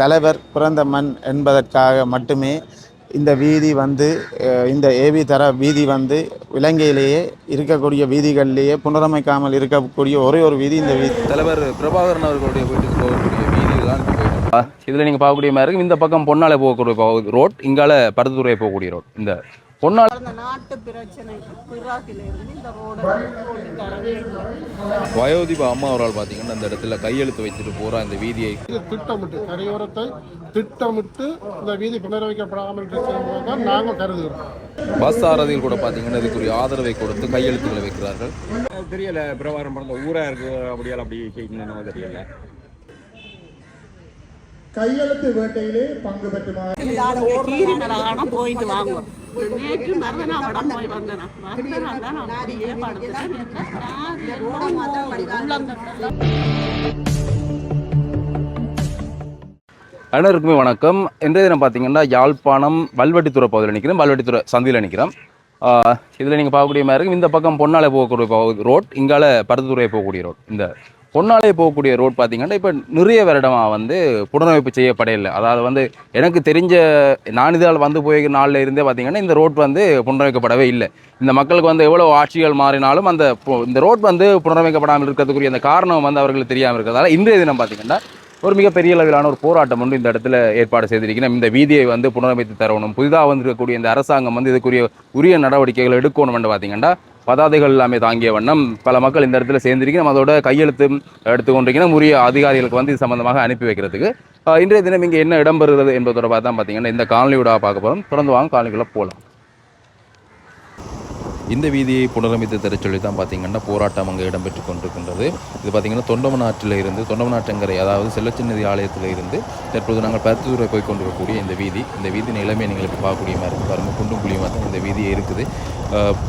தலைவர் பிறந்த மண் என்பதற்காக மட்டுமே இந்த வீதி வந்து இந்த ஏவி தர வீதி வந்து இலங்கையிலேயே இருக்கக்கூடிய வீதிகளிலேயே புனரமைக்காமல் இருக்கக்கூடிய ஒரே ஒரு வீதி இந்த வீதி. தலைவர் பிரபாகரன் அவர்களுடைய வீட்டுக்கு போகக்கூடிய தான் போயிட்டோம் இதில் நீங்கள் பார்க்கக்கூடிய மாதிரி இருக்கும். இந்த பக்கம் பொன்னாலை போகக்கூடிய ரோட் இங்கால பருத்துத்துறை போகக்கூடிய ரோட். இந்த தரவே வயோதிப அம்மா அவரால் பார்த்தீங்கன்னா அந்த இடத்துல கையெழுத்து வைத்துட்டு போகிற இந்த வீதியை. திட்டமிட்டு கரையோரத்தை திட்டமிட்டு இந்த வீதி புனரமைக்கப்படாமல் தான் நாங்கள் கருதுகிறோம். பஸ் சாரதிகள் கூட பார்த்தீங்கன்னா இதுக்குரிய ஆதரவை கொடுத்து கையெழுத்துக்களை வைக்கிறார்கள். தெரியல பிரபாரம் பிறந்த ஊரா இருக்கு அப்படியால் அப்படி செய்யணும்னு தெரியல. கையெழுத்து வேட்டையிலே பங்கு கீரிமலான போயிட்டு வாங்க. நேற்று மறுநாள் வடம் போய் வந்தேன்? தான் அப்படியே அனைவருக்குமே வணக்கம். இன்றைய தினம் பார்த்தீங்கன்னா யாழ்ப்பாணம் வல்வெட்டித்துறை பகுதியில் நிற்கிறோம் வல்வெட்டித்துறை சந்தியில் நிற்கிறோம் இதில் நீங்கள் பார்க்கக்கூடிய மாதிரி இருக்கும். இந்த பக்கம் பொன்னாலை போகக்கூடிய ரோட் இங்கால பருத்துத்துறை போகக்கூடிய ரோட் இந்த பொன்னாலே போகக்கூடிய ரோட் பார்த்தீங்கன்னா இப்போ நிறைய வருடமாக வந்து புனரமைப்பு செய்யப்படையில்லை அதாவது வந்து எனக்கு தெரிஞ்ச நானிதால் வந்து போய் நாளில் இருந்தே பார்த்திங்கன்னா இந்த ரோட் வந்து புனரமைக்கப்படவே இல்லை. இந்த மக்களுக்கு வந்து எவ்வளோ ஆட்சிகள் மாறினாலும் அந்த இந்த ரோட் வந்து புனரமைக்கப்படாமல் இருக்கிறதுக்குரிய அந்த காரணம் வந்து அவர்களுக்கு தெரியாமல் இருக்கிறதால இன்றைய தினம் பார்த்தீங்கன்னா ஒரு மிகப்பெரிய அளவிலான ஒரு போராட்டம் வந்து இந்த இடத்துல ஏற்பாடு செய்திருக்கிறோம். இந்த வீதியை வந்து புனரமைத்து தரணும் புதிதாக வந்திருக்கக்கூடிய இந்த அரசாங்கம் வந்து இதுக்குரிய உரிய நடவடிக்கைகள் எடுக்கணும் என்று பார்த்தீங்கன்னா பதாதைகள் எல்லாமே தாங்கிய வண்ணம் பல மக்கள் இந்த இடத்துல சேர்ந்திருக்கிறோம் அதோட கையெழுத்து எடுத்துக்கொண்டிருக்கீங்கன்னா உரிய அதிகாரிகளுக்கு வந்து இது சம்பந்தமாக அனுப்பி வைக்கிறதுக்கு. இன்றைய தினம் இங்கே என்ன இடம்பெறுகிறது என்பது தொடர்பாக தான் பார்த்தீங்கன்னா இந்த காலனியோட பார்க்க போகிறோம் தொடர்ந்து வாங்க காலனிக்குள்ளே போகலாம். இந்த வீதியை புனரமைத்து தர சொல்லி தான் பார்த்தீங்கன்னா போராட்டம் அங்கே இடம்பெற்று கொண்டிருக்கின்றது. இது பார்த்தீங்கன்னா தொண்டமநாட்டில் இருந்து தொண்டமநாட்டங்கரை அதாவது செல்லச்சின்னதி ஆலயத்தில் இருந்து தற்போது நாங்கள் பருத்தூரை போய் கொண்டிருக்கக்கூடிய இந்த வீதி. இந்த வீதி நிலைமை நீங்கள் இப்போ பார்க்கக்கூடிய மாதிரி பாருங்கள் குண்டும் குழியுமாக தான் இந்த வீதியே இருக்குது.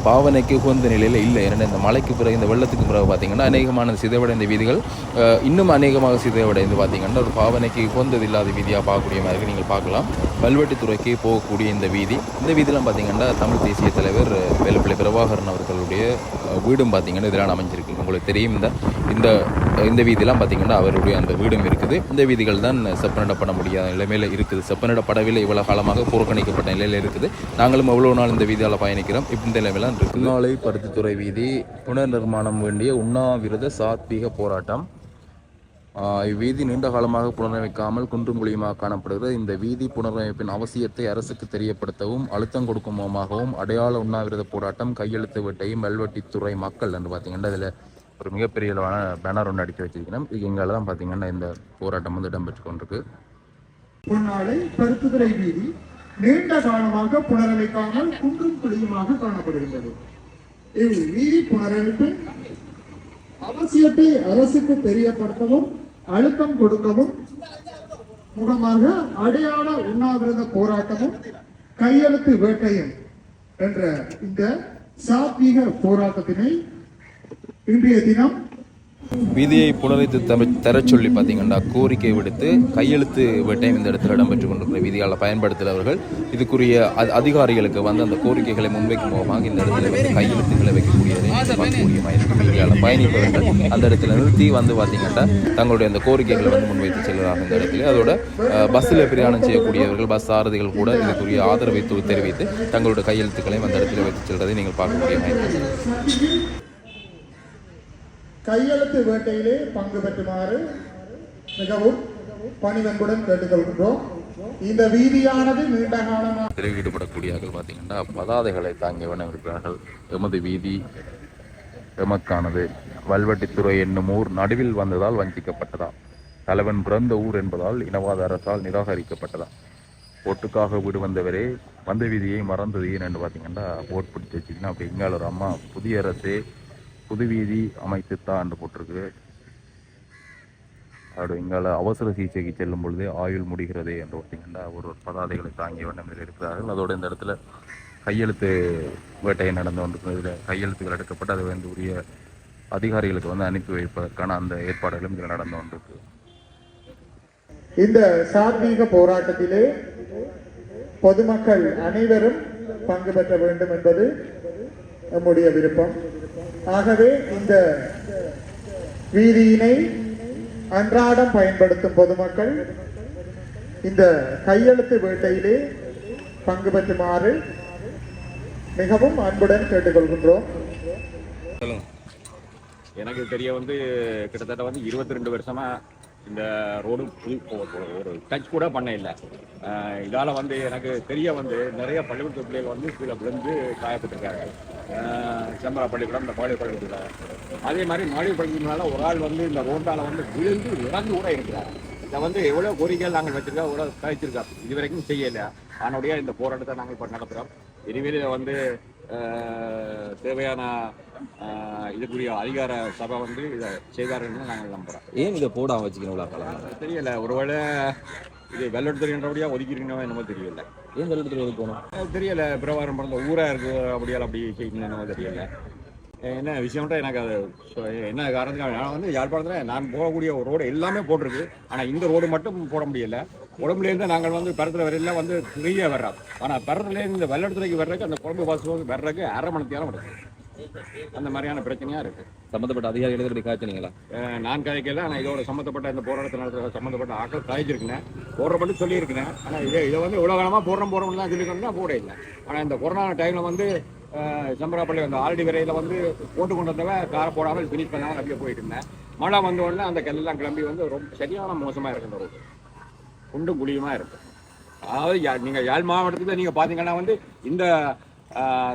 பாவனைக்கு உகந்த நிலையில் இல்லை. ஏன்னா இந்த மலைக்கு பிறகு இந்த வெள்ளத்துக்கு பிறகு பார்த்தீங்கன்னா அநேகமான சிதைவடைந்த வீதிகள் இன்னும் அநேகமாக சிதைவடைந்து பார்த்திங்கன்னா ஒரு பாவனைக்கு உகந்தது இல்லாத வீதியாக பார்க்கக்கூடிய மாதிரி நீங்கள் பார்க்கலாம். கல்வெட்டுத்துறைக்கு போகக்கூடிய இந்த வீதி. இந்த வீதியெல்லாம் பார்த்திங்கன்னா தமிழ் தேசிய தலைவர் வேலுப்பிள்ளை பிரபாகரன் அவர்களுடைய வீடும் பார்த்தீங்கன்னா இதெல்லாம் அமைஞ்சிருக்கு. உங்களுக்கு தெரியும் இந்த இந்த இந்த வீதியெல்லாம் பார்த்தீங்கன்னா அவருடைய அந்த வீடும் இருக்குது. இந்த வீதிகள் தான் செப்பனிடப்பட முடியாத நிலைமையில் இருக்குது. செப்பனிடப்படவில்லை இவ்வளோ காலமாக புறக்கணிக்கப்பட்ட நிலையில் இருக்குது. நாங்களும் எவ்வளோ நாள் இந்த வீதியால் பயணிக்கிறோம்? இந்த நிலைமையெல்லாம் இருக்குது. நாளை பருத்தித்துறை வீதி புனர் நிர்மாணம் வேண்டிய உண்ணாவிரத சாத்வீக போராட்டம். இவ்வீதி நீண்ட காலமாக புனரமைக்காமல் குன்றும் குழியுமாக காணப்படுகிறது. இந்த வீதி புனரமைப்பின் அவசியத்தை அரசுக்கு தெரியப்படுத்தவும் அழுத்தம் கொடுக்கும் முகமாகவும் அடையாள உண்ணாவிரத போராட்டம் கையெழுத்து வெட்டையும் வெல்வெட்டித்துறை மக்கள் என்று பார்த்தீங்கன்னா இதில் ஒரு மிகப்பெரிய அளவான பேனர் ஒன்று அடித்து வச்சிருக்கிறோம் இது தான் பார்த்தீங்கன்னா இந்த போராட்டம் வந்து இடம்பெற்று கொண்டிருக்கு. பொன்னாலை வீதி நீண்ட காலமாக புனரமைக்காமல் குன்றும் குழியுமாக காணப்படுகின்றது. இவ் வீதி புனரமைப்பின் அவசியத்தை அரசுக்கு தெரியப்படுத்தவும் அழுத்தம் கொடுக்கவும் முகமாக அடையாள உண்ணாவிரத போராட்டமும் கையெழுத்து வேட்டையும் என்ற இந்த சாத்வீக போராட்டத்தினை இன்றைய தினம் வீதியை புனரைத்து தர தரச் சொல்லி பார்த்தீங்கன்னா கோரிக்கை விடுத்து கையெழுத்து வேட்டையும் இந்த இடத்துல இடம்பெற்று கொண்டிருக்கிற வீதியால் பயன்படுத்துகிறவர்கள் இதுக்குரிய அதிகாரிகளுக்கு வந்து அந்த கோரிக்கைகளை முன்வைக்கும் போவாங்க இந்த இடத்துல வந்து கையெழுத்துக்களை வைக்கக்கூடியதை பார்க்கக்கூடிய இருக்கும் வீதியால் பயணிப்பவர்கள் அந்த இடத்துல நிறுத்தி வந்து பார்த்தீங்கன்னா தங்களுடைய அந்த கோரிக்கைகளை வந்து முன்வைத்து செல்கிறாங்க இந்த இடத்துல. அதோட பஸ்ஸில் பிரயாணம் செய்யக்கூடியவர்கள் பஸ் சாரதிகள் கூட இதுக்குரிய ஆதரவை தெரிவித்து தங்களுடைய கையெழுத்துக்களையும் அந்த இடத்துல வைத்து செல்வதை நீங்கள் பார்க்கக்கூடிய இருக்கும் கையெழுத்து வேட்டையிலே பங்கு பெற்றுமாறு மிகவும் பணிவன்புடன் கேட்டுக்கொள்கின்றோம். இந்த வீதியானது நீண்ட காலமாக இதில் ஈடுபடக்கூடியவர்கள் பார்த்தீங்கன்னா பதாதைகளை தாங்கிய வண்ணம் இருக்கிறார்கள் எமது வீதி எமக்கானது. வல்வெட்டித்துறை என்னும் ஊர் நடுவில் வந்ததால் வஞ்சிக்கப்பட்டதா தலைவன் பிறந்த ஊர் என்பதால் இனவாத அரசால் நிராகரிக்கப்பட்டதா ஓட்டுக்காக வீடு வந்தவரே வந்த வீதியை மறந்தது ஏன் என்று பார்த்தீங்கன்னா ஓட் பிடிச்சி வச்சிங்கன்னா அப்படி இங்கால அம்மா புதிய அரசே புது வீதி அமைத்துத்தா என்று போட்டிருக்கு. அப்படி இங்கால அவசர சிகிச்சைக்கு செல்லும் பொழுது ஆயுள் முடிகிறதே என்று பார்த்தீங்கன்னா ஒரு ஒரு பதாதைகளை தாங்கிய வண்ணம் இருக்கிறார்கள். அதோட இந்த இடத்துல கையெழுத்து வேட்டையை நடந்து கொண்டிருக்கிறது. இதில் கையெழுத்துகள் எடுக்கப்பட்டு அதை வந்து உரிய அதிகாரிகளுக்கு வந்து அனுப்பி வைப்பதற்கான அந்த ஏற்பாடுகளும் இதில் நடந்து கொண்டிருக்கு. இந்த சாத்வீக போராட்டத்திலே பொதுமக்கள் அனைவரும் பங்கு பெற்ற வேண்டும் என்பது நம்முடைய விருப்பம். ஆகவே இந்த வீதியினை அன்றாடம் பயன்படுத்தும் பொதுமக்கள் இந்த கையெழுத்து வேட்டையிலே பங்கு பெற்றுமாறு மிகவும் அன்புடன் கேட்டுக்கொள்கின்றோம். எனக்கு தெரிய வந்து கிட்டத்தட்ட வந்து இருபத்தி ரெண்டு வருஷமா இந்த ரோடு புது ஒரு- டச் கூட பண்ண இல்லை இதால் வந்து எனக்கு தெரிய வந்து நிறைய பள்ளிக்கூட பிள்ளைகள் வந்து கீழே விழுந்து காயப்பட்டிருக்காங்க. செம்பரா பள்ளிக்கூடம் இந்த பாலிய பள்ளிக்கூடம் அதே மாதிரி மாடிய பள்ளிக்கூடனால ஒரு ஆள் வந்து இந்த ரோட்டால் வந்து விழுந்து இறந்து கூட இருக்கிறார். இதை வந்து எவ்வளோ கோரிக்கைகள் நாங்கள் வச்சிருக்கோம் எவ்வளோ கழிச்சிருக்கோம் இது வரைக்கும் செய்யலை. அதனுடைய இந்த போராட்டத்தை நாங்கள் இப்போ நடத்துகிறோம் இனிமேல் இதை வந்து தேவையான இதுக்குரிய அதிகார சபை வந்து இதை செய்தாருன்னு நாங்கள் நம்புகிறோம் ஏன் இதை போடாம வச்சுக்கணும் இவ்வளோ காலம் தெரியல. ஒருவேளை இது வெள்ளெடுத்துறபடியா ஒதுக்கிறீங்களோ என்னமோ தெரியல. ஏன் வெள்ளத்தில் ஒதுக்கணும்? தெரியல. பிரபாரம் பிறந்த ஊரா இருக்கு அப்படியால் அப்படி செய்யணும் என்னமோ தெரியல. என்ன விஷயம்ட்ட எனக்கு அது என்ன காரணத்துக்காக? நான் வந்து யாழ்ப்பாணத்தில் நான் போகக்கூடிய ரோடு எல்லாமே போட்டிருக்கு. ஆனால் இந்த ரோடு மட்டும் போட முடியல. உடம்புலேருந்து நாங்கள் வந்து பரத்தில் வரையில வந்து ஃப்ரீயாக வர்றோம். ஆனால் பரத்துலேருந்து இந்த வெள்ளத்துறைக்கு வர்றதுக்கு அந்த குழம்பு பாஸ் வர்றதுக்கு அரை மணி நேரம் அந்த மாதிரியான பிரச்சனையாக இருக்குது சம்மந்தப்பட்ட அதிகாரிகளை இப்படி காய்ச்சினீங்களா? நான் காய்க்கல ஆனால் இதோட சம்மந்தப்பட்ட இந்த போராட்டத்தை நடத்துற சம்மந்தப்பட்ட ஆட்கள் காய்ச்சிருக்கேன் போடுறப்பட்டு சொல்லியிருக்கிறேன் ஆனால் இதை இதை வந்து இவ்வளோ காலமாக போடுறோம் போடுறோம்னு தான் சொல்லியிருக்கோம்னா போட இல்லை. ஆனால் இந்த கொரோனா டைமில் வந்து சம்பராப்பள்ளி அந்த ஆல்டி வரையில் வந்து போட்டு கொண்டு வந்தவ காரை போடாமல் ஃபினிஷ் பண்ணாமல் அப்படியே போயிட்டு இருந்தேன். மழை வந்த உடனே அந்த கல்லெல்லாம் கிளம்பி வந்து ரொம்ப சரியான மோசமாக இருக்கு இந்த ரோடு குண்டும் குழியுமா இருக்கு அதாவது யா- நீங்க யாழ் மாவட்டத்தில் நீங்க பாத்தீங்கன்னா வந்து இந்த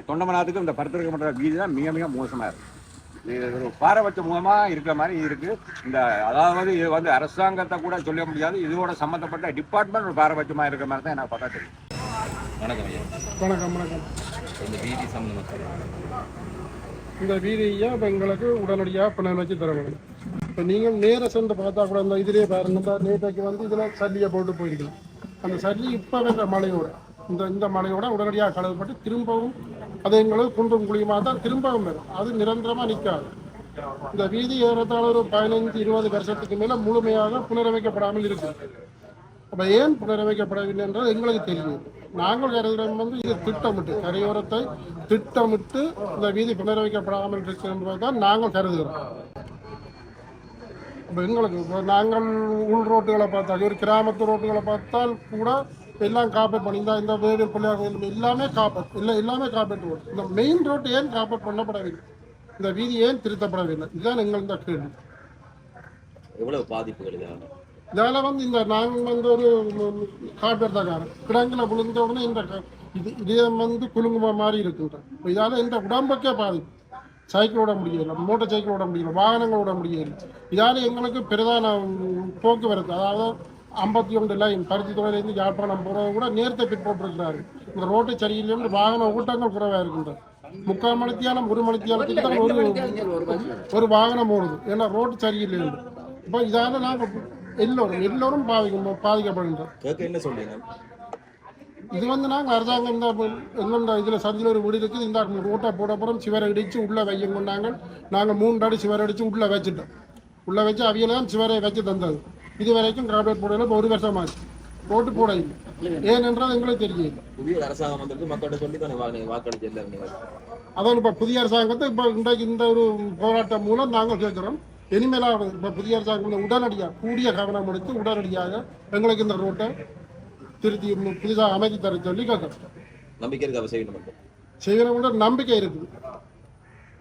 தொண்டமனாத்துக்கு இந்த பருத்திருக்க மன்ற வீதி தான் மிக மிக மோசமா இருக்கு. இது ஒரு பாரபட்ச முகமா இருக்கிற மாதிரி இருக்கு. இந்த அதாவது இது வந்து அரசாங்கத்தை கூட சொல்ல முடியாது. இதோட சம்பந்தப்பட்ட டிபார்ட்மெண்ட் ஒரு பாரபட்சமா இருக்கிற மாதிரி தான் எனக்கு பார்த்தா தெரியும். வணக்கம் ஐயா. வணக்கம் வணக்கம். இந்த வீதி சம்மந்தமாக இந்த வீதியை இப்போ எங்களுக்கு உடனடியாக புனர் வச்சு தர வேணும் இப்போ நீங்கள் நேர சென்று பார்த்தா கூட இந்த இதிலே பாருங்க. இந்த நேற்றைக்கு வந்து இதில் சல்லியை போட்டு போயிருக்கலாம். அந்த சல்லி இப்போ வேற மழையோட இந்த இந்த மழையோட உடனடியாக கழுவப்பட்டு திரும்பவும் அது எங்களுக்கு குன்றும் குழியுமாக தான் திரும்பவும் வரும். அது நிரந்தரமாக நிற்காது. இந்த வீதி ஏறத்தாழ ஒரு பதினைந்து இருபது வருஷத்துக்கு மேலே முழுமையாக புனரமைக்கப்படாமல் இருக்கு. அப்போ ஏன் புனரமைக்கப்படவில்லை என்றால் எங்களுக்கு தெரியும். நாங்கள் கருதுகிறோம் வந்து இது திட்டமிட்டு கரையோரத்தை திட்டமிட்டு இந்த வீதி புனரமைக்கப்படாமல் இருக்கு என்பதுதான் நாங்கள் கருதுகிறோம். இப்போ எங்களுக்கு இப்போ நாங்கள் உள் ரோட்டுகளை பார்த்தால் ஒரு கிராமத்து ரோட்டுகளை பார்த்தால் கூட எல்லாம் காப்பேட் பண்ணி இந்த இந்த வேலூர் பிள்ளையார் கோயில் எல்லாமே காப்பேட் இல்லை எல்லாமே காப்பேட் ரோடு. இந்த மெயின் ரோடு ஏன் காப்பேட் பண்ணப்படவில்லை? இந்த வீதி ஏன் திருத்தப்படவில்லை? இதுதான் எங்கள் இந்த கேள்வி. எவ்வளவு பாதிப்புகள் இதால? வந்து இந்த நாங்கள் வந்து ஒரு காட்டுறதுக்காரன் கிடங்குல விழுந்த உடனே இந்த இது இதே வந்து குலுங்குமா மாதிரி இருக்குன்ற இதால இந்த உடம்புக்கே பாதிப்பு. சைக்கிள் ஓட முடியல மோட்டார் சைக்கிள் ஓட முடியல வாகனங்கள் ஓட முடியல. இதால எங்களுக்கு பிரதான போக்குவரத்து. அதாவது ஐம்பத்தி ஒன்று லைன் பருத்தி துறையிலேருந்து யாழ்ப்பாணம் போகிறது கூட நேரத்தை பிற்போட்டிருக்கிறாரு இந்த ரோட்டு சரியில்லைன்னு வாகன ஓட்டங்கள் குறைவாக இருக்கின்றது முக்கால் மணித்தியாலம் ஒரு மணித்தியாலத்துக்கு தான் ஒரு ஒரு வாகனம் ஓடுது. ஏன்னா ரோட்டு சரியில்லை இப்போ இதால நாங்கள் எல்லோரும் எல்லோரும் பாதிக்கும் பாதிக்கப்படுகின்றோம். என்ன சொல்றீங்க? இது வந்து நாங்கள் அரசாங்கம் இந்த எங்கெந்த இதில் சந்தியில் ஒரு வீடு இருக்குது. இந்த ரோட்டை போட அப்புறம் சிவரை அடித்து உள்ளே வையும் நாங்கள் நாங்கள் மூன்று அடி சிவரை அடித்து உள்ளே வச்சுட்டோம். உள்ளே வச்சு அவியல தான் சிவரை வச்சு தந்தது. இது வரைக்கும் கார்பரேட் போடல. இப்போ ஒரு வருஷம் ஆச்சு ரோட்டு போட இல்லை. ஏனென்றால் எங்களுக்கு தெரியல புதிய அரசாங்கம் வந்துட்டு மக்கள்கிட்ட சொல்லி தானே வாக்கு வாக்களிச்சு எல்லாரும் அதான் இப்போ புதிய அரசாங்கத்தை இப்போ இன்றைக்கு இந்த ஒரு போராட்டம் மூலம் நாங்கள் கேட்குறோம். இனிமேலாவது இப்போ புதிய அரசாங்கம் உடனடியாக கூடிய கவனம் எடுத்து உடனடியாக எங்களுக்கு இந்த ரோட்டை திருத்தி புதிதாக அமைத்து தர சொல்லி கேட்குறோம் நம்பிக்கை இருக்கு செய்யணும் செய்யணும்ன்ற நம்பிக்கை இருக்குது.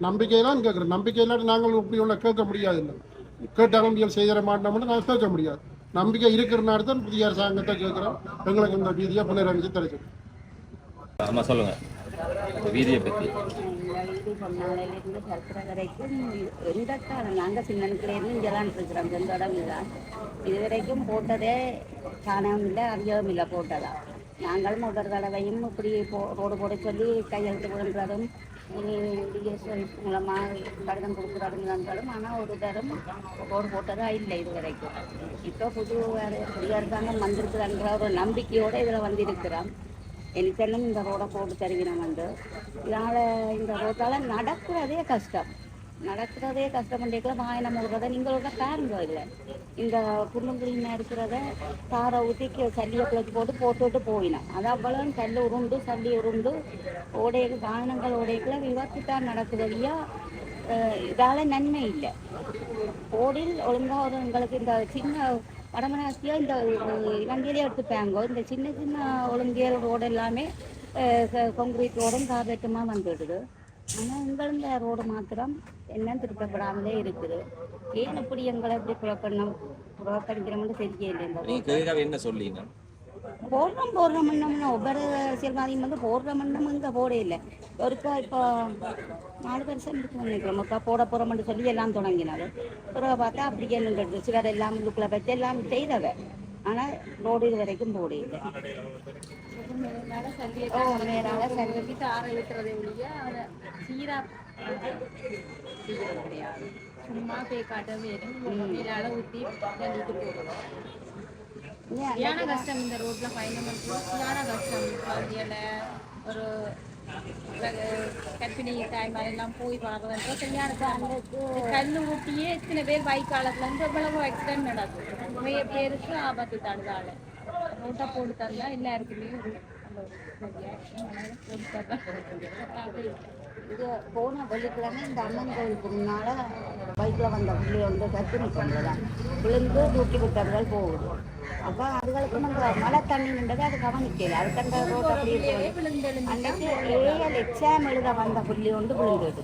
நம்பிக்கை தான் கேட்குறோம் நம்பிக்கை இல்லாட்டி நாங்கள் இப்படி உள்ள கேட்க முடியாது இல்லை. கேட்டாலும் நீங்கள் செய்திட மாட்டோம்னு நாங்கள் கேட்க முடியாது. நம்பிக்கை இருக்கிறனால தான் புதிய அரசாங்கத்தை கேட்குறோம் எங்களுக்கு இந்த வீதியை புனரமைச்சு தர சொல்லி. ஆமா சொல்லுங்க. இந்த வீதியை பத்தி இது சர்க்கரை வரைக்கும் எந்த காலம் நாங்கள் சின்னனுக்குலேருந்து இங்கே தான் இருக்கிறோம் எந்த இடம் இல்லை இது வரைக்கும் போட்டதே காணவும் இல்லை அறியவும் இல்லை போட்டதா நாங்களும் ஒவ்வொரு தடவையும் இப்படி போ ரோடு போட சொல்லி கையெழுத்து விழுன்றதும் டிஎஸ்எல் மூலமாக கடிதம் கொடுக்குறதும் இருந்தாலும் ஆனால் ஒரு தரம் ரோடு போட்டதா இல்லை இது வரைக்கும் இப்போ புது புதிய அரசாங்கம் வந்திருக்குதுன்ற ஒரு நம்பிக்கையோடு இதில் வந்திருக்கிறோம் எனக்கெல்லாம் இந்த ரோடை போட்டு தருவினம் வந்து. இதனால் இந்த ரோட்டால் நடக்கிறதே கஷ்டம். நடக்கிறதே கஷ்டம் பண்ணிக்கல வாயனம் விடுறத நீங்களோட பாருங்க இல்லை. இந்த குள்ளுங்குழிமா இருக்கிறத தாரை ஊற்றி சல்லியை பிளக்கு போட்டு போட்டுவிட்டு போயினோம். அது அவ்வளோ கல் உருண்டு சல்லி உருண்டு. ஓடைய வாகனங்கள் ஓடைக்குள்ள விபத்து தான் நடக்குதுலையா இதால் நன்மை இல்லை. ஓடில் ஒழுங்காக ஒரு எங்களுக்கு இந்த சின்ன வடமராட்சியா இந்த இலங்கையிலே எடுத்துப்பாங்க இந்த சின்ன சின்ன ஒழுங்கியல் ரோடு எல்லாமே கான்கிரீட் ரோடும் கார்பெட்டுமா வந்துடுது. ஆனால் எங்களுந்த ரோடு மாத்திரம் என்ன திருத்தப்படாமலே இருக்குது. ஏன் இப்படி எங்களை இப்படி புறக்கணும்? புறக்கணிக்கிறோம்னு தெரியல என்ன சொல்லிங்க போடுறோம் போடுறோம் மண்ணம்னா ஒவ்வொரு அரசியல்வாதியும் வந்து போடுற மண்ணும் இங்கே போட இல்லை. ஒருக்கா இப்போ நாலு வருஷம் இருக்கு நினைக்கிறோம் ஒருக்கா போட போகிறோம்னு சொல்லி எல்லாம் தொடங்கினாரு. பிறகு பார்த்தா அப்படியே நின்றுட்டு சிலர் எல்லாம் உள்ளுக்குள்ள வச்சு எல்லாம் செய்தவ. ஆனால் ரோடு இது வரைக்கும் போட இல்லை. ஓ மேலால சரி. ஒழிய கிடையாது. சும்மா போய் காட்டவே வேணும் ஊற்றி தள்ளிட்டு போகணும் சரியான கஷ்டம் இந்த ரோட்ல பயணம் சரியான கஷ்டம் குழந்தையில ஒரு அஹ், கர்ப்பிணி தாய்மார் எல்லாம் போய் பார்க்கலாம் சரியா இருக்கு கல்லு ஊட்டியே இத்தனை பேர் பைக் காலத்துல இருந்து எவ்வளவு ஆக்சிடென்ட் நடக்கும் நிறைய பேருக்கு ஆபத்து தடுதாள் ரோட்டை போட்டு தந்தா எல்லாருக்குமே ஒரு நல்ல போட்டு தந்தா இது போன வெள்ளிக்கிழமை இந்த அம்மன் கோயிலுக்கு முன்னால பைக்கில் வந்த பிள்ளை வந்து கர்ப்பிணி பண்ணலாம் விழுந்து தூக்கி விட்டவர்கள் போகுது. அப்போ அதுகளுக்கு நம்ம மழை தண்ணி நின்றது அது கவனிக்கல. அது கண்ட ரோட்டை அப்படியே போகுது. அன்னைக்கு ஏஎல் எக்ஸாம் எழுத வந்த புள்ளி வந்து விழுந்துடுது.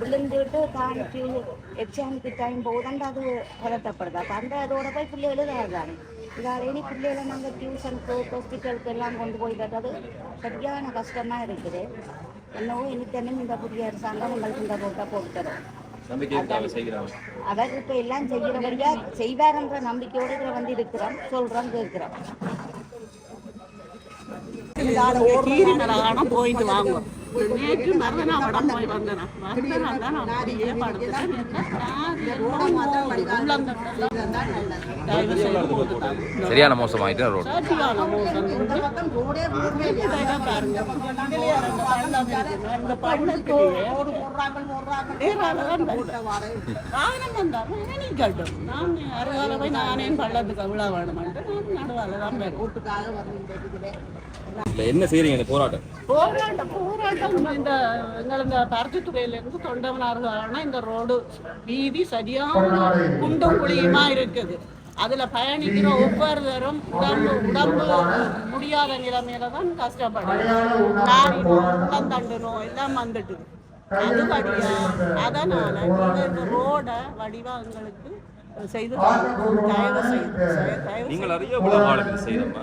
விழுந்துட்டு தாண்டி எக்ஸாமுக்கு டைம் போகுதாண்டு அது பதட்டப்படுது. அப்போ அந்த அதோட போய் பிள்ளை எழுதாதானே. இதால் இனி பிள்ளைகளை நாங்கள் டியூஷனுக்கு ஹாஸ்பிட்டலுக்கு எல்லாம் கொண்டு போய் கட்டுறது சரியான கஷ்டமாக இருக்குது. என்னவோ இனித்தனும் இந்த புதிய அரசாங்கம் உங்களுக்கு இந்த ரோட்டை போட்டு தரும். நம்பிக்கை இருக்காங்க செய்கிறாங்க அவர் இப்போ எல்லாம் செய்கிறபடியா செய்வார்ன்ற நம்பிக்கையோடு இதில் வந்து இருக்கிறோம் சொல்கிறோம் கேட்குறோம். கீரி மேலான போயிட்டு வாங்குவோம் நேற்று உடம்பு போய் வந்தேன். தான் நான் அப்படியே படுத்துட்டேன் சரியான மோசமாயிட்டு ரோடு. சரியான மோசம். வாகனம் நீ கட்டும். நான் அருகால போய் நானே பள்ளத்துக்கு விழா வேணுமென்ட்டு தான் என்ன செய்றீங்க இந்த போராட்டம்? போராட்டம் போராட்டம். இந்த எங்கள் இந்த பருத்தித்துறையிலேருந்து தொண்டவனார்களான இந்த ரோடு வீதி சரியான குண்டும் குழியுமா இருக்குது. அதுல பயணிக்கிற ஒவ்வொருவரும் உடம்பு உடம்பு முடியாத நிலைமையில தான் கஷ்டப்படுறோம் நாரி நோய் தண்டு நோய் எல்லாம் வந்துட்டு அது அதனால இந்த ரோட வடிவா எங்களுக்கு செய்து. தயவு செய்து நீங்கள் அறிய இவ்வளவு ஆளுங்க செய்யறோமா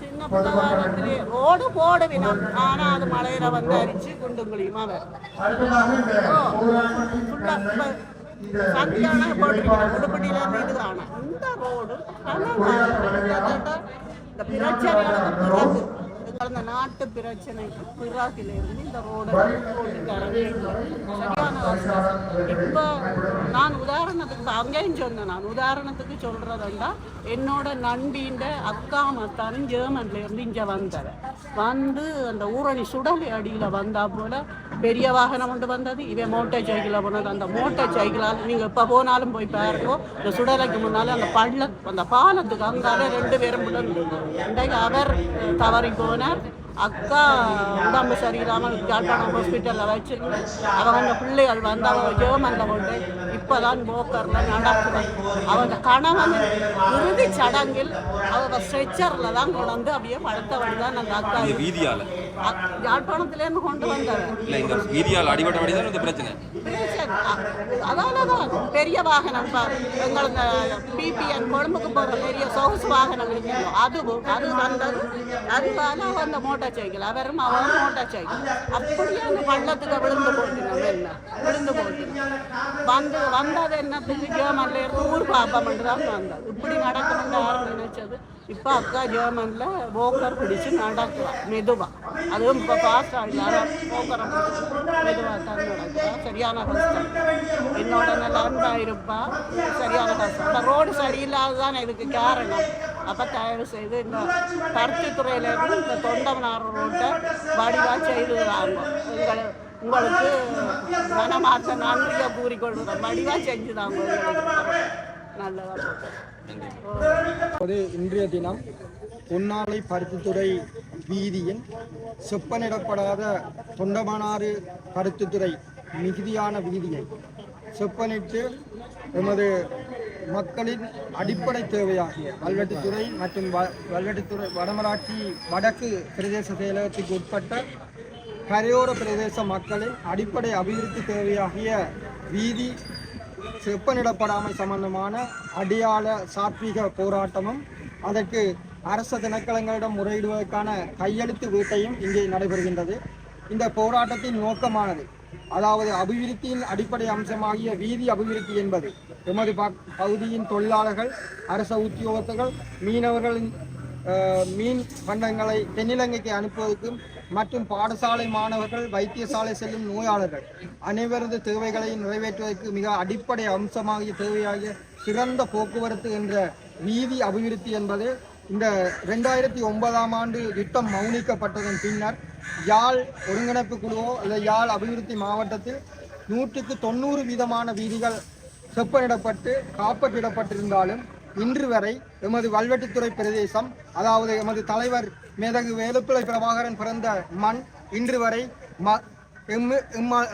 சின்ன புத்தகாலத்திலே ரோடு போடுவினம் ஆனா அது மலையில வந்து அரிச்சு குண்டும் குழியுமா சந்தியான போட்டிருக்கிறோம் உடுப்பட்டியில இருந்து இதுதான இந்த ரோடு இந்த பிரச்சனைகளுக்கு பிறகு கடந்த நாட்டு பிரச்சனைக்கு பிறகிலிருந்து இந்த ரோடு போட்டு சரியான கஷ்டம். நான் உதாரணத்துக்கு அங்கேயும் சொன்னேன் நான் உதாரணத்துக்கு சொல்கிறதுண்டா என்னோட நண்பின்ற அக்கா மத்தானும் ஜெர்மன்ல இருந்து இங்கே வந்தவ வந்து அந்த ஊரணி சுடலை அடியில வந்தா போல பெரிய வாகனம் கொண்டு வந்தது. இவன் மோட்டார் சைக்கிளில் போனது அந்த மோட்டார் சைக்கிளால் நீங்கள் இப்போ போனாலும் போய் பாருங்கோ. இந்த சுடலைக்கு முன்னால அந்த பள்ள அந்த பாலத்துக்கு அங்கால ரெண்டு பேரும் இன்றைக்கு அவர் தவறி போனார். அக்கா உடம்பு சரியில்லாமல் யாழ்ப்பாணம் ஹாஸ்பிட்டலில் வச்சு அவங்க பிள்ளைகள் வந்து அவங்க ஜெர்மனில் கொண்டு இப்போதான் போக்கரில் நடக்குது. அவங்க கணவன் இறுதி சடங்கில் அவங்க ஸ்ட்ரெச்சரில் தான் கொண்டு வந்து அப்படியே படுத்தவழி தான் அந்த அக்கா. வீதியால். யாழ்ப்பாணத்துலேருந்து கொண்டு வந்தவர். இல்ல இந்த வீதியால் அடிபட்டபடி தான் இந்த பிரச்சனை. பிரச்சனை. அதனாலதான் பெரிய வாகனம் இப்ப எங்கள் இந்த பிபிஎன் கொழும்புக்கு போற பெரிய சொகுசு வாகனம் இருக்குல்ல அதுவும் அது வந்தது. அதுவால வந்த மோட்டார் சைக்கிள் அவரும் அவரும் மோட்டார் சைக்கிள். அப்படியே அந்த பள்ளத்துக்கு விழுந்து போட்டினோம் என்ன? விழுந்து போட்டினோம் வந்து வந்தது என்னத்துக்கு ஜெர்மன்ல இருந்து ஊர் பாப்பமென்று தான் வந்தது. இப்படி நடக்கணும்னு யாரும் நினைச்சது இப்போ அக்கா ஜெர்மனில் போக்கர் பிடிச்சு நடக்கலாம் மெதுவாக அதுவும் இப்போ பாஸ் ஆகல போக்கரை பிடிச்சி மெதுவாக தான் நடக்குதா சரியான கஷ்டம் என்னோட நல்ல அன்பா இருப்பா சரியான கஷ்டம் இப்போ ரோடு சரியில்லாததான் இதுக்கு காரணம் அப்போ தயவு செய்து இந்த பருத்தி துறையிலேருந்து இந்த தொண்டமனார் ரோட்டை வடிவாக செய்துறாங்க உங்களை உங்களுக்கு மனமாற்ற நன்றியை கூறிக்கொள்கிறோம் வடிவாக செஞ்சுதாங்க உங்களுக்கு ஒரு இன்றைய தினம் பொன்னாலை பருத்தித்துறை வீதியின் செப்பனிடப்படாத தொண்டமனாறு பருத்தித்துறை மிகுதியான வீதியை செப்பனிட்டு எமது மக்களின் அடிப்படை தேவையாகிய வல்வெட்டித்துறை மற்றும் வ- வல்வெட்டித்துறை வடமராட்சி வடக்கு பிரதேச செயலகத்துக்கு உட்பட்ட கரையோர பிரதேச மக்களின் அடிப்படை அபிவிருத்தி தேவையாகிய வீதி செப்பனிடப்படாமை சம்பந்தமான அடியாள சாத்வீக போராட்டமும் அதற்கு அரச தினக்கலங்களிடம் முறையிடுவதற்கான கையெழுத்து வீட்டையும் இங்கே நடைபெறுகின்றது. இந்த போராட்டத்தின் நோக்கமானது அதாவது அபிவிருத்தியின் அடிப்படை அம்சமாகிய வீதி அபிவிருத்தி என்பது எமது பகுதியின் தொழிலாளர்கள் அரச உத்தியோகத்தர்கள் மீனவர்களின் மீன் பண்டங்களை தென்னிலங்கைக்கு அனுப்புவதற்கும் மற்றும் பாடசாலை மாணவர்கள் வைத்தியசாலை செல்லும் நோயாளர்கள் அனைவரது தேவைகளை நிறைவேற்றுவதற்கு மிக அடிப்படை அம்சமாகிய தேவையாகிய சிறந்த போக்குவரத்து என்ற வீதி அபிவிருத்தி என்பது இந்த ரெண்டாயிரத்தி ஒன்பதாம் ஆண்டு திட்டம் மௌனிக்கப்பட்டதன் பின்னர் யாழ் ஒருங்கிணைப்பு குழுவோ அல்லது யாழ் அபிவிருத்தி மாவட்டத்தில் நூற்றுக்கு தொண்ணூறு வீதமான வீதிகள் செப்பனிடப்பட்டு காப்பற்றிடப்பட்டிருந்தாலும் இன்று வரை எமது வல்வெட்டித்துறை பிரதேசம் அதாவது எமது தலைவர் மேதகு வேலுப்பிள்ளை பிரபாகரன் பிறந்த மண் இன்று வரை ம எம்மு எம்ம-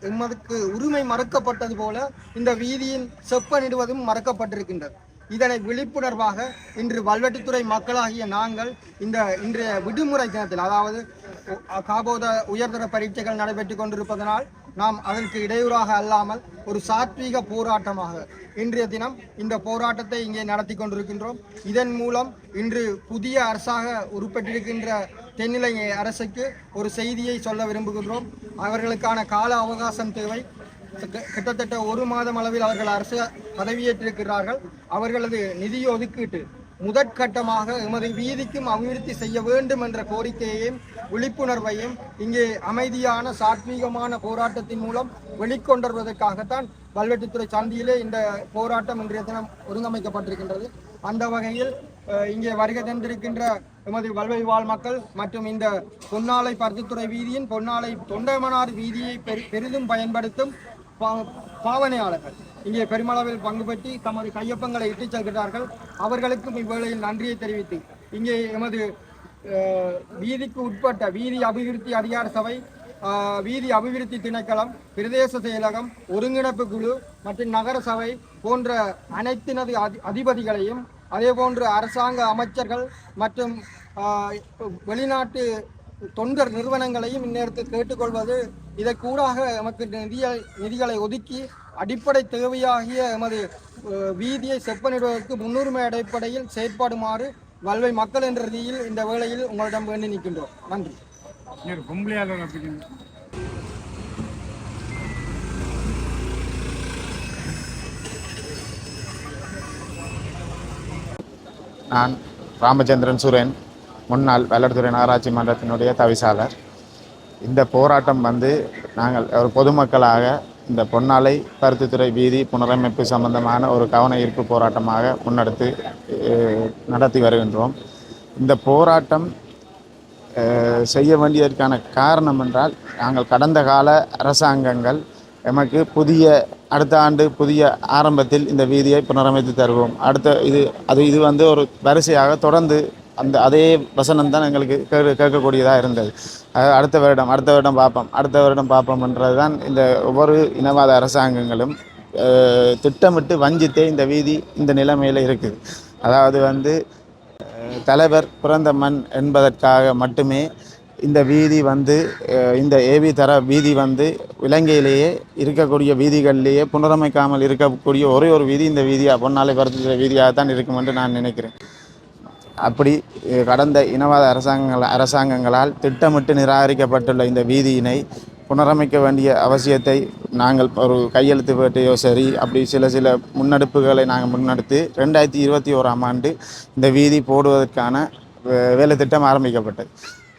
எம்மதுக்கு உரிமை மறுக்கப்பட்டது போல இந்த வீதியின் செப்பனிடுவதும் மறக்கப்பட்டிருக்கின்றது. இதனை விழிப்புணர்வாக இன்று வல்வெட்டித்துறை மக்களாகிய நாங்கள் இந்த இன்றைய விடுமுறை தினத்தில் அதாவது காபோத உயர்தர பரீட்சைகள் நடைபெற்றுக் கொண்டிருப்பதனால் நாம் அதற்கு இடையூறாக அல்லாமல் ஒரு சாத்வீக போராட்டமாக இன்றைய தினம் இந்த போராட்டத்தை இங்கே நடத்தி கொண்டிருக்கின்றோம். இதன் மூலம் இன்று புதிய அரசாக உருப்பெற்றிருக்கின்ற தென்னிலை அரசுக்கு ஒரு செய்தியை சொல்ல விரும்புகின்றோம். அவர்களுக்கான கால அவகாசம் தேவை. கிட்ட- கிட்டத்தட்ட ஒரு மாதம் அளவில் அவர்கள் அரசு பதவியேற்றிருக்கிறார்கள். அவர்களது நிதி ஒதுக்கீட்டு முதற்கட்டமாக எமது வீதிக்கும் அபிவிருத்தி செய்ய வேண்டும் என்ற கோரிக்கையையும் விழிப்புணர்வையும் இங்கே அமைதியான சாத்வீகமான போராட்டத்தின் மூலம் வெளிக்கொண்டுவதற்காகத்தான் வல்வெட்டித்துறை சந்தியிலே இந்த போராட்டம் இன்றைய தினம் ஒருங்கமைக்கப்பட்டிருக்கின்றது அந்த வகையில் இங்கே வருகை தந்திருக்கின்ற எமது வல்வை வாழ் மக்கள் மற்றும் இந்த பொன்னாலை பருத்தித்துறை வீதியின் பொன்னாலை தொண்டைமனார் வீதியை பெரிதும் பயன்படுத்தும் பா- பாவனையாளர்கள். இங்கே பெருமளவில் பங்கு பற்றி தமது கையொப்பங்களை இட்டுச் செல்கிறார்கள். அவர்களுக்கும் இவ்வேளையில் நன்றியை தெரிவித்து இங்கே எமது வீதிக்கு உட்பட்ட வீதி அபிவிருத்தி அதிகார சபை வீதி அபிவிருத்தி திணைக்களம் பிரதேச செயலகம் ஒருங்கிணைப்பு குழு மற்றும் நகர சபை போன்ற அனைத்தினது அதி அதிபதிகளையும் அதே போன்று அரசாங்க அமைச்சர்கள் மற்றும் வெளிநாட்டு தொண்டர் நிறுவனங்களையும் இந்நேரத்தில் கேட்டுக்கொள்வது இதற்கூடாக நமக்கு நிதிய நிதிகளை ஒதுக்கி அடிப்படை தேவையாகிய எமது வீதியை செப்பனிடுவதற்கு முன்னுரிமை அடிப்படையில் செயற்படுமாறு வல்வை மக்கள் என்ற ரீதியில் இந்த வேளையில் உங்களிடம் வேண்டி நிற்கின்றோம். நன்றி. நான் ராமச்சந்திரன் சுரேன் முன்னாள் வெள்ளத்துறை நகராட்சி மன்றத்தினுடைய தவிசாளர். இந்த போராட்டம் வந்து நாங்கள் ஒரு பொதுமக்களாக இந்த பொன்னாலை பருத்தித்துறை வீதி புனரமைப்பு சம்பந்தமான ஒரு கவன ஈர்ப்பு போராட்டமாக முன்னெடுத்து நடத்தி வருகின்றோம். இந்த போராட்டம் செய்ய வேண்டியதற்கான காரணம் என்றால் நாங்கள் கடந்த கால அரசாங்கங்கள் எமக்கு புதிய அடுத்த ஆண்டு புதிய ஆரம்பத்தில் இந்த வீதியை புனரமைத்து தருவோம். அடுத்த இது அது இது வந்து ஒரு வரிசையாக தொடர்ந்து அந்த அதே வசனம் தான் எங்களுக்கு கேட்க கேட்கக்கூடியதாக இருந்தது. அதாவது அடுத்த வருடம் அடுத்த வருடம் பார்ப்போம் அடுத்த வருடம் பார்ப்போம்ன்றது தான் இந்த ஒவ்வொரு இனவாத அரசாங்கங்களும் திட்டமிட்டு வஞ்சித்தே இந்த வீதி இந்த நிலைமையில் இருக்குது. அதாவது வந்து தலைவர் பிறந்த மண் என்பதற்காக மட்டுமே இந்த வீதி வந்து இந்த ஏவி தர வீதி வந்து இலங்கையிலேயே இருக்கக்கூடிய வீதிகளிலேயே புனரமைக்காமல் இருக்கக்கூடிய ஒரே ஒரு வீதி இந்த வீதியாக பொன்னாலை வருத்த வீதியாக தான் இருக்கும் என்று நான் நினைக்கிறேன். அப்படி கடந்த இனவாத அரசாங்கங்கள் அரசாங்கங்களால் திட்டமிட்டு நிராகரிக்கப்பட்டுள்ள இந்த வீதியினை புனரமைக்க வேண்டிய அவசியத்தை நாங்கள் ஒரு கையெழுத்து வேட்டையோ சரி அப்படி சில சில முன்னெடுப்புகளை நாங்கள் முன்னெடுத்து ரெண்டாயிரத்தி இருபத்தி ஓராம் ஆண்டு இந்த வீதி போடுவதற்கான வே- வேலை திட்டம் ஆரம்பிக்கப்பட்டது.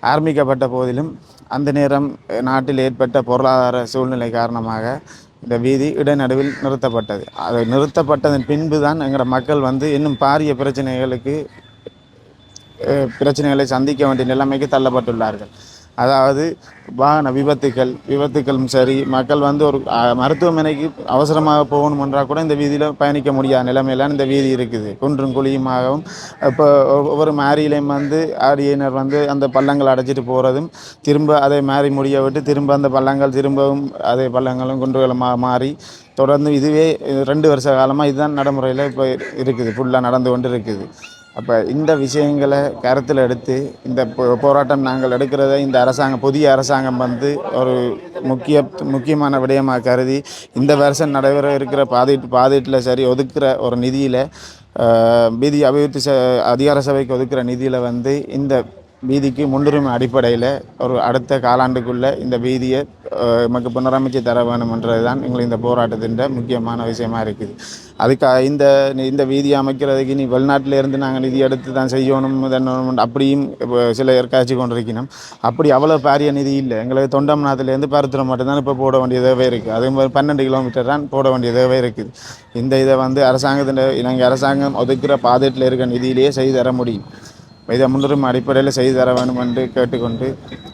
ஆரம்பிக்கப்பட்ட போதிலும் அந்த நேரம் நாட்டில் ஏற்பட்ட பொருளாதார சூழ்நிலை காரணமாக இந்த வீதி இடைநடுவில் நிறுத்தப்பட்டது. அது நிறுத்தப்பட்டதன் பின்பு தான் எங்களோட மக்கள் வந்து இன்னும் பாரிய பிரச்சனைகளுக்கு பிரச்சனைகளை சந்திக்க வேண்டிய நிலைமைக்கு தள்ளப்பட்டுள்ளார்கள். அதாவது வாகன விபத்துக்கள் விபத்துக்களும் சரி மக்கள் வந்து ஒரு மருத்துவமனைக்கு அவசரமாக போகணுமென்றால் கூட இந்த வீதியில் பயணிக்க முடியாத நிலைமையிலான இந்த வீதி இருக்குது. குன்றும் குழியுமாகவும் இப்போ ஒவ்வொரு மாரியிலையும் வந்து ஆடியினர் வந்து அந்த பள்ளங்கள் அடைச்சிட்டு போகிறதும் திரும்ப அதை மாறி முடிய விட்டு திரும்ப அந்த பள்ளங்கள் திரும்பவும் அதே பள்ளங்களும் குன்றுகளுமாக மாறி தொடர்ந்து இதுவே ரெண்டு வருஷ காலமாக இதுதான் நடைமுறையில் இப்போ இருக்குது. ஃபுல்லாக நடந்து கொண்டு இருக்குது அப்போ இந்த விஷயங்களை கருத்தில் எடுத்து இந்த போ- போராட்டம் நாங்கள் எடுக்கிறத இந்த அரசாங்கம் புதிய அரசாங்கம் வந்து ஒரு முக்கிய முக்கியமான விடயமாக கருதி இந்த வருஷம் நடைபெற இருக்கிற பாதிட்டு பாதிட்டில் சரி ஒதுக்குற ஒரு நிதியில் பீதி அபிவிருத்தி ச அதிகார சபைக்கு ஒதுக்குற நிதியில் வந்து இந்த வீதிக்கு முன்னுரிமை அடிப்படையில் ஒரு அடுத்த காலாண்டுக்குள்ளே இந்த வீதியை நமக்கு புனரமைச்சு தர வேணுமென்றது தான் எங்களுக்கு இந்த போராட்டத்தின் முக்கியமான விஷயமா இருக்குது. அதுக்காக இந்த இந்த வீதியை அமைக்கிறதுக்கு நீ வெளிநாட்டிலேருந்து நாங்கள் நிதி எடுத்து தான் செய்யணும் இதணும் அப்படியும் இப்போ சில ஏற்காட்சி கொண்டிருக்கணும். அப்படி அவ்வளோ பாரிய நிதி இல்லை. எங்களுக்கு தொண்டம்நாத்துலேருந்து பருத்திரம் மட்டும்தான் இப்போ போட வேண்டியதாகவே இருக்குது அதே மாதிரி பன்னெண்டு கிலோமீட்டர் தான் போட வேண்டியதாகவே இருக்குது. இந்த இதை வந்து அரசாங்கத்தின் நாங்கள் அரசாங்கம் ஒதுக்கிற பாதையில் இருக்க நிதியிலேயே செய்து தர முடியும். இதை முன்னுரிமை அடிப்படையில் செய்து தர வேண்டும் என்று கேட்டுக்கொண்டு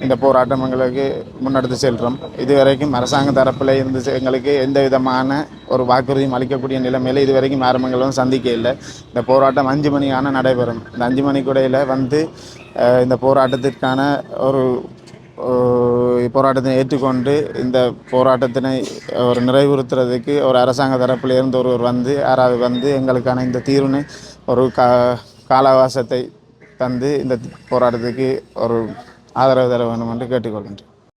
இந்த போராட்டம் எங்களுக்கு முன்னெடுத்து செல்கிறோம் இதுவரைக்கும் அரசாங்க தரப்பில் இருந்து எங்களுக்கு எந்த விதமான ஒரு வாக்குறுதியும் அளிக்கக்கூடிய நிலைமையில் இதுவரைக்கும் ஆரம்பங்களும் சந்திக்க இல்லை. இந்த போராட்டம் அஞ்சு மணியான நடைபெறும். இந்த அஞ்சு மணிக்குடையில் வந்து இந்த போராட்டத்திற்கான ஒரு போராட்டத்தை ஏற்றுக்கொண்டு இந்த போராட்டத்தினை ஒரு நிறைவுறுத்துறதுக்கு ஒரு அரசாங்க தரப்பில் இருந்து ஒருவர் வந்து யாராவது வந்து எங்களுக்கான இந்த தீர்வினை ஒரு கா கால அவகாசத்தை தந்து இந்த போராட்டத்துக்கு ஒரு ஆதரவு தர வேண்டும் என்று கேட்டுக்கொள்கின்றேன்.